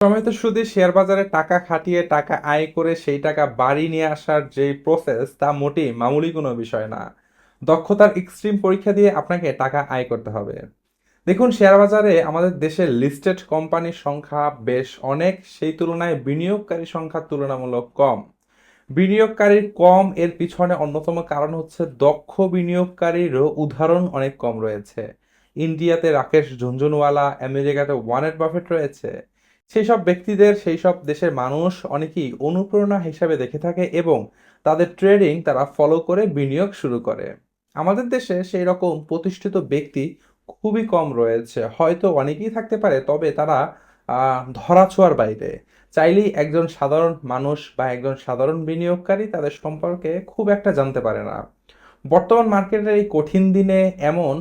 সময়ত শুধু শেয়ার বাজারে টাকা খাটিয়ে টাকা আয় করে সেই টাকা বাড়ি নিয়ে আসার যে প্রসেস তা মোটেই মামুলি কোনো বিষয় না। দক্ষতার এক্সট্রিম পরীক্ষা দিয়ে আপনাকে টাকা আয় করতে হবে। দেখুন, শেয়ার বাজারে আমাদের দেশের লিস্টেড কোম্পানির সংখ্যা বেশ অনেক, সেই তুলনায় বিনিয়োগকারী সংখ্যা তুলনামূলক কম। বিনিয়োগকারীর কম এর পিছনে অন্যতম কারণ হচ্ছে দক্ষ বিনিয়োগকারীরও উদাহরণ অনেক কম রয়েছে। ইন্ডিয়াতে রাকেশ ঝুনঝুনওয়ালা, আমেরিকাতে ওয়ারেন বাফেট রয়েছে। সেই সব ব্যক্তিদের সেই সব দেশের মানুষ অনেকেই অনুপ্রেরণা হিসাবে দেখে থাকে এবং তাদের ট্রেডিং তারা ফলো করে, বিনিয়োগ শুরু করে। আমাদের দেশে সেই রকম প্রতিষ্ঠিত ব্যক্তি খুবই কম রয়েছে। হয়তো অনেকেই থাকতে পারে, তবে তারা ধরাছোঁয়ার বাইরে। চাইলেই একজন সাধারণ মানুষ বা একজন সাধারণ বিনিয়োগকারী তাদের সম্পর্কে খুব একটা জানতে পারে না। বর্তমান মার্কেটের এই কঠিন দিনে এমন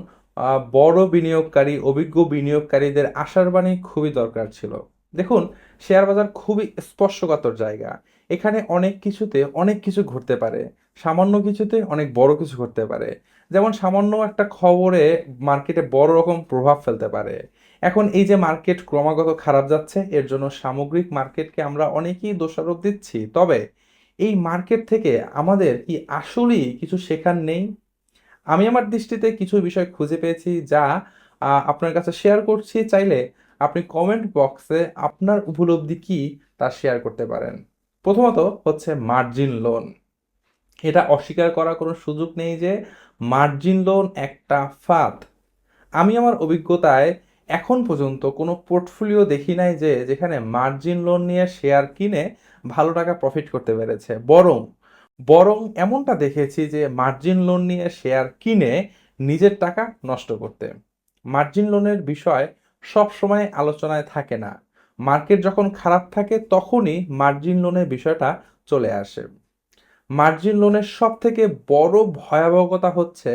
বড় বিনিয়োগকারী, অভিজ্ঞ বিনিয়োগকারীদের আশার বাণী খুবই দরকার ছিল। দেখুন, শেয়ার বাজার খুবই স্পর্শকাতর জায়গা। এখানে অনেক কিছুতে অনেক কিছু ঘটতে পারে। সামান্য কিছুতে অনেক বড় কিছু ঘটতে পারে। যেমন সামান্য একটা খবরে মার্কেটে বড় রকম প্রভাব ফেলতে পারে। এখন এই যে মার্কেট ক্রমাগত খারাপ যাচ্ছে, এর জন্য সামগ্রিক মার্কেটকে আমরা অনেকেই দোষারোপ দিচ্ছি। তবে এই মার্কেট থেকে আমাদের কি আসলেই কিছু শেখার নেই? আমি আমার দৃষ্টিতে কিছু বিষয় খুঁজে পেয়েছি যা আপনার কাছে শেয়ার করছি। চাইলে আপনি কমেন্ট বক্সে আপনার উপলব্ধি কি তা শেয়ার করতে পারেন। প্রথমত হচ্ছে মার্জিন লোন এটা অস্বীকার করার কোনো সুযোগ নেই যে মার্জিন লোন একটা ফাঁদ। আমি আমার অভিজ্ঞতায় এখন পর্যন্ত কোনো পোর্টফোলিও দেখি নাই যে যেখানে মার্জিন লোন নিয়ে শেয়ার কিনে ভালো টাকা প্রফিট করতে পেরেছে। বরং বরং এমনটা দেখেছি যে মার্জিন লোন নিয়ে শেয়ার কিনে নিজের টাকা নষ্ট করতে। মার্জিন লোনের বিষয় সব সময় আলোচনায় থাকে না। মার্কেট যখন খারাপ থাকে, তখনই মার্জিন লোনের বিষয়টা চলে আসে। মার্জিন লোনের সব থেকে বড় ভয়াবহতা হচ্ছে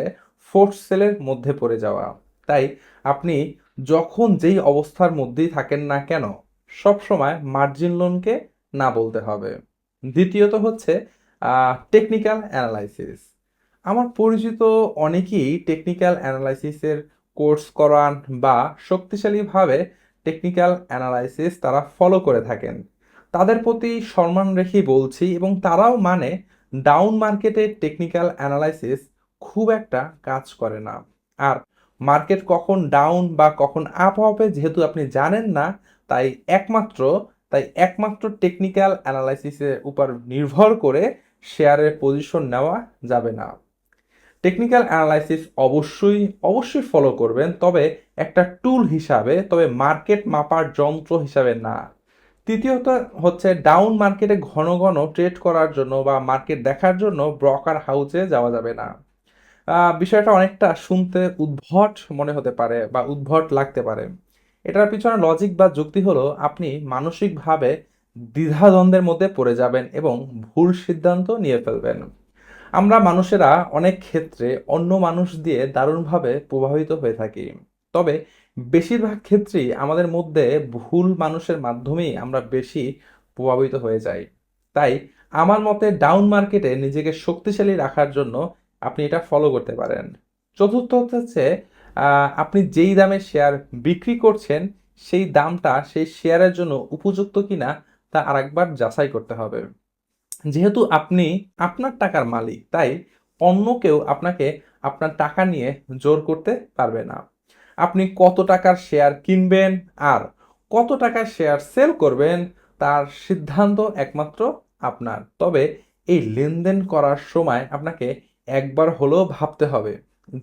ফোর্স সেলের মধ্যে পড়ে যাওয়া। তাই আপনি যখন যেই অবস্থার মধ্যেই থাকেন না কেন, সব সময় মার্জিন লোনকে না বলতে হবে। দ্বিতীয়ত হচ্ছে টেকনিক্যাল অ্যানালাইসিস আমার পরিচিত অনেকেই টেকনিক্যাল অ্যানালাইসিসের কোর্স করান বা শক্তিশালীভাবে টেকনিক্যাল অ্যানালাইসিস তারা ফলো করে থাকেন। তাদের প্রতি সম্মান রেখেই বলছি এবং তারাও মানে ডাউন মার্কেটে টেকনিক্যাল অ্যানালাইসিস খুব একটা কাজ করে না। আর মার্কেট কখন ডাউন বা কখন আপ হবে যেহেতু আপনি জানেন না, তাই একমাত্র তাই একমাত্র টেকনিক্যাল অ্যানালাইসিসের উপর নির্ভর করে শেয়ারের পজিশন নেওয়া যাবে না। টেকনিক্যাল অ্যানালাইসিস অবশ্যই অবশ্যই ফলো করবেন, তবে একটা টুল হিসাবে, তবে মার্কেট মাপার যন্ত্র হিসাবে না। তৃতীয়ত হচ্ছে ডাউন মার্কেটে ঘন ঘন ট্রেড করার জন্য বা মার্কেট দেখার জন্য ব্রকার হাউসে যাওয়া যাবে না। বিষয়টা অনেকটা শুনতে উদ্ভট মনে হতে পারে বা উদ্ভট লাগতে পারে। এটার পিছনে লজিক বা যুক্তি হলো আপনি মানসিকভাবে দ্বিধাদ্বন্দ্বের মধ্যে পড়ে যাবেন এবং ভুল সিদ্ধান্ত নিয়ে ফেলবেন। আমরা মানুষেরা অনেক ক্ষেত্রে অন্য মানুষ দিয়ে দারুণভাবে প্রভাবিত হয়ে থাকি। তবে বেশিরভাগ ক্ষেত্রেই আমাদের মধ্যে ভুল মানুষের মাধ্যমেই আমরা বেশি প্রভাবিত হয়ে যাই। তাই আমার মতে ডাউন মার্কেটে নিজেকে শক্তিশালী রাখার জন্য আপনি এটা ফলো করতে পারেন। চতুর্থ হচ্ছে আপনি যেই দামে শেয়ার বিক্রি করছেন, সেই দামটা সেই শেয়ারের জন্য উপযুক্ত কিনা তা আরেকবার যাচাই করতে হবে। যেহেতু আপনি আপনার টাকার মালিক, তাই অন্য কেউ আপনাকে আপনার টাকা নিয়ে জোর করতে পারবে না। আপনি কত টাকার শেয়ার কিনবেন আর কত টাকার শেয়ার সেল করবেন তার সিদ্ধান্ত একমাত্র আপনার। তবে এই লেনদেন করার সময় আপনাকে একবার হলেও ভাবতে হবে,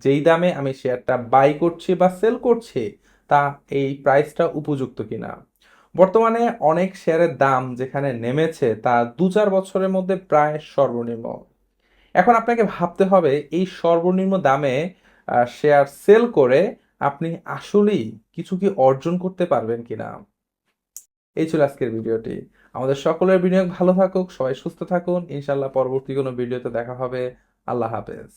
যেই দামে আমি শেয়ারটা বাই করছি বা সেল করছি, তা এই প্রাইসটা উপযুক্ত কিনা। বর্তমানে অনেক শেয়ারের দাম যেখানে নেমেছে তা দু চার বছরের মধ্যে প্রায় সর্বনিম্ন। এখন আপনাকে ভাবতে হবে, এই সর্বনিম্ন দামে শেয়ার সেল করে আপনি আসলেই কিছু কি অর্জন করতে পারবেন কিনা? এই ছিল আজকের ভিডিওটি। আমাদের সকলের বিনিয়োগ ভালো থাকুক, সবাই সুস্থ থাকুন। ইনশাল্লাহ পরবর্তী কোনো ভিডিওতে দেখা হবে। আল্লাহ হাফেজ।